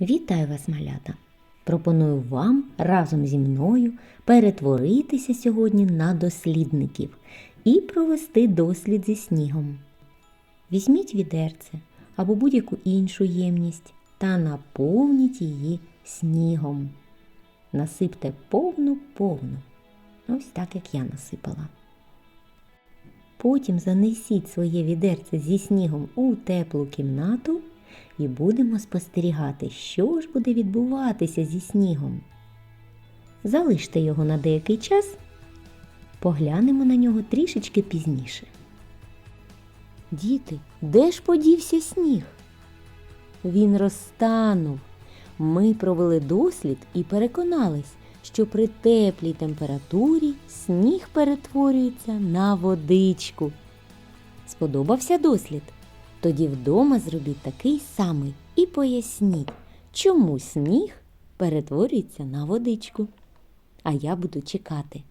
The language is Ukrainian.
Вітаю вас, малята! Пропоную вам разом зі мною перетворитися сьогодні на дослідників і провести дослід зі снігом. Візьміть відерце або будь-яку іншу ємність та наповніть її снігом. Насипте повну-повну, ось так як я насипала. Потім занесіть своє відерце зі снігом у теплу кімнату і будемо спостерігати, що ж буде відбуватися зі снігом. Залиште його на деякий час, поглянемо на нього трішечки пізніше. Діти, де ж подівся сніг? Він розтанув. Ми провели дослід і переконались, що при теплій температурі сніг перетворюється на водичку. Сподобався дослід? Тоді вдома зробіть такий самий і поясніть, чому сніг перетворюється на водичку. А я буду чекати.